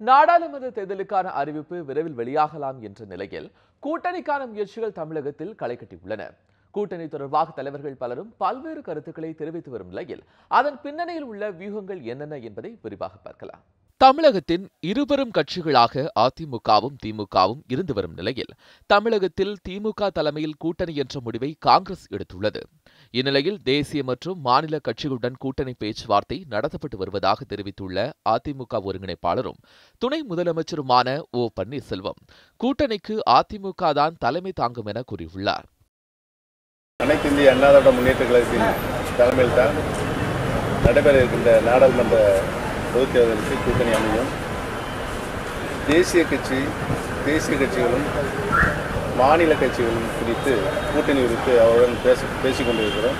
நாடாளுமன்ற தேர்தலுக்கான அறிவிப்பு விரைவில் வெளியாகலாம் என்ற நிலையில் கூட்டணிக்கான முயற்சிகள் தமிழகத்தில் களை கட்டியுள்ளன. கூட்டணி தொடர்பாக தலைவர்கள் பலரும் பல்வேறு கருத்துக்களை தெரிவித்து வரும் நிலையில் அதன் பின்னணியில் உள்ள வியூகங்கள் என்னென்ன என்பதை விரிவாக பார்க்கலாம். தமிழகத்தின் இருபெரும் கட்சிகளாக அதிமுகவும் திமுகவும் இருந்து வரும் நிலையில் தமிழகத்தில் திமுக தலைமையில் கூட்டணி என்ற முடிவை காங்கிரஸ் எடுத்துள்ளது. இந்நிலையில் தேசிய மற்றும் மாநில கட்சிகளுடன் கூட்டணி பேச்சுவார்த்தை நடத்தப்பட்டு வருவதாக தெரிவித்துள்ள அதிமுக ஒருங்கிணைப்பாளரும் துணை முதலமைச்சருமான ஓ பன்னீர்செல்வம். கூட்டணிக்கு அதிமுக தான் தலைமை தாங்கும் என கூறியுள்ளார். அனைத்து இந்திய அண்ணா திராவிட முன்னேற்ற கழகத்தின் தலைமையில் தான் நடைபெற இருக்கின்ற நாடாளுமன்ற பொதுத் தேர்தலுக்கு கூட்டணி அமையும். தேசிய கட்சி தேசிய கட்சிகளும் மாநில கட்சிகள் குறித்து கூட்டணி குறித்து அவருடன் பேச பேசிக் கொண்டிருக்கிறோம்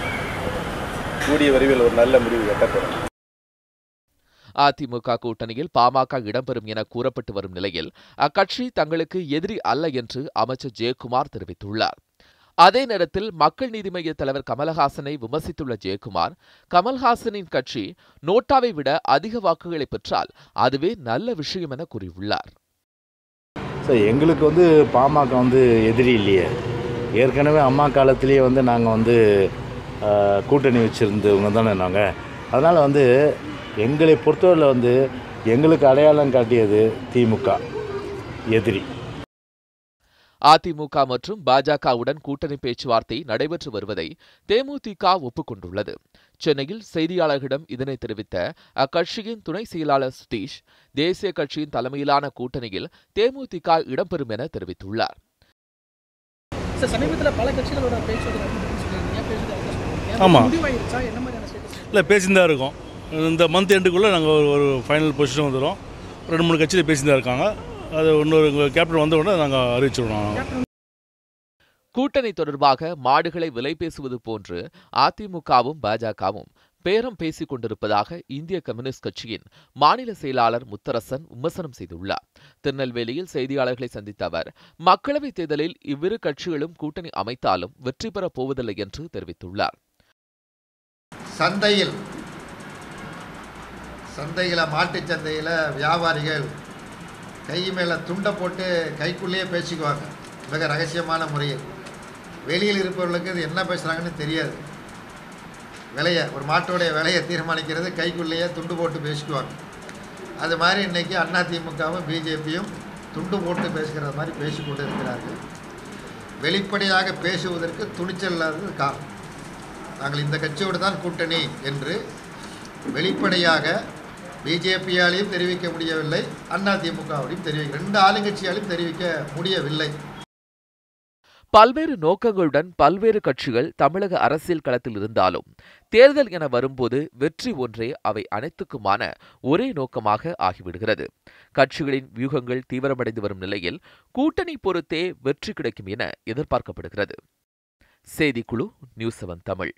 கூடிய விரைவில் ஒரு நல்ல முடிவு எட்டப்படும். அதிமுக கூட்டணியில் பாமக இடம்பெறும் என கூறப்பட்டு வரும் நிலையில் அக்கட்சி தங்களுக்கு எதிரி அல்ல என்று அமைச்சர் ஜெயக்குமார் தெரிவித்துள்ளார். அதே நேரத்தில் மக்கள் நீதி மய்ய தலைவர் கமலஹாசனை விமர்சித்துள்ள ஜெயக்குமார் கமல்ஹாசனின் கட்சி நோட்டாவை விட அதிக வாக்குகளை பெற்றால் அதுவே நல்ல விஷயம் என கூறியுள்ளார். ஸோ எங்களுக்கு வந்து பாமக வந்து எதிரி இல்லையே. ஏற்கனவே அம்மா காலத்திலேயே வந்து நாங்கள் வந்து கூட்டணி வச்சுருந்தவங்க தானே நாங்கள் அதனால் வந்து எங்களை பொறுத்தவரையில் வந்து எங்களுக்கு அடையாளம் காட்டியது திமுக எதிரி. அதிமுக மற்றும் பாஜகவுடன் கூட்டணி பேச்சுவார்த்தை நடைபெற்று வருவதை தேமுதிக ஒப்புக்கொண்டுள்ளது. சென்னையில் செய்தியாளர்களிடம் இதனை தெரிவித்த அக்கட்சியின் துணை செயலாளர் சுதீஷ் தேசிய கட்சியின் தலைமையிலான கூட்டணியில் தேமுதிக இடம்பெறும் என தெரிவித்துள்ளார். சார் சமீபத்தில் பல கட்சிகளோட பேச்சுவார்த்தை நடந்துன்னு சொல்லியிருந்தீங்க பேசுறது அவகாசம் கொடுத்தீங்க. ஆமா. முடிவாயிருச்சா? என்ன மாதிரியான ஸ்டேட்டஸ் இல்லை பேசின்னு தான் இருக்கோம். இந்த மந்த் எண்டுக்குள்ளே நாங்கள் ஒரு ஒரு ஃபைனல் பொசிஷன் வந்துடும் ரெண்டு மூணு கட்சியில் பேசின்னு தான் இருக்காங்க. அது இன்னொரு கேப்டன் வந்த உடனே நாங்கள் அறிவிச்சிடுவோம் கூட்டணி தொடர்பாக மாடுகளை விலை பேசுவது போன்று அதிமுகவும் பாஜகவும் பேரம் பேசிக் கொண்டிருப்பதாக இந்திய கம்யூனிஸ்ட் கட்சியின் மாநில செயலாளர் முத்தரசன் விமர்சனம் செய்துள்ளார். திருநெல்வேலியில் செய்தியாளர்களை சந்தித்த அவர் மக்களவைத் தேர்தலில் இவ்விரு கட்சிகளும் கூட்டணி அமைத்தாலும் வெற்றி பெறப் போவதில்லை என்று தெரிவித்துள்ளார். சந்தையில் சந்தையில் மாட்டுச் சந்தையில் வியாபாரிகள் கை மேலே துண்டை போட்டு கைக்குள்ளேயே பேசிக்குவாங்க. மிக ரகசியமான முறையில் வெளியில் இருப்பவர்களுக்கு இது என்ன பேசுகிறாங்கன்னு தெரியாது. விலையை ஒரு மாட்டோடைய விலையை தீர்மானிக்கிறது கைக்குள்ளேயே துண்டு போட்டு பேசிக்குவாங்க. அது மாதிரி இன்றைக்கி அதிமுகவும் பிஜேபியும் துண்டு போட்டு பேசுகிற மாதிரி பேசிக்கொண்டு இருக்கிறார்கள். வெளிப்படையாக பேசுவதற்கு துணிச்சல் இல்லாதது காரணம். நாங்கள் இந்த கட்சியோடு தான் கூட்டணி என்று வெளிப்படையாக பிஜேபியாலையும் தெரிவிக்க முடியவில்லை அதிமுகவோடையும் தெரிவிக்க ரெண்டு ஆளுங்கட்சியாலையும் தெரிவிக்க முடியவில்லை. பல்வேறு நோக்கங்களுடன் பல்வேறு கட்சிகள் தமிழக அரசியல் களத்தில் இருந்தாலும் தேர்தல் என வரும்போது வெற்றி ஒன்றே அவை அனைத்துக்குமான ஒரே நோக்கமாக ஆகிவிடுகிறது. கட்சிகளின் வியூகங்கள் தீவிரமடைந்து வரும் நிலையில் கூட்டணி பொறுத்தே வெற்றி கிடைக்கும் என எதிர்பார்க்கப்படுகிறது. செய்திக்குழு நியூஸ் செவன் தமிழ்.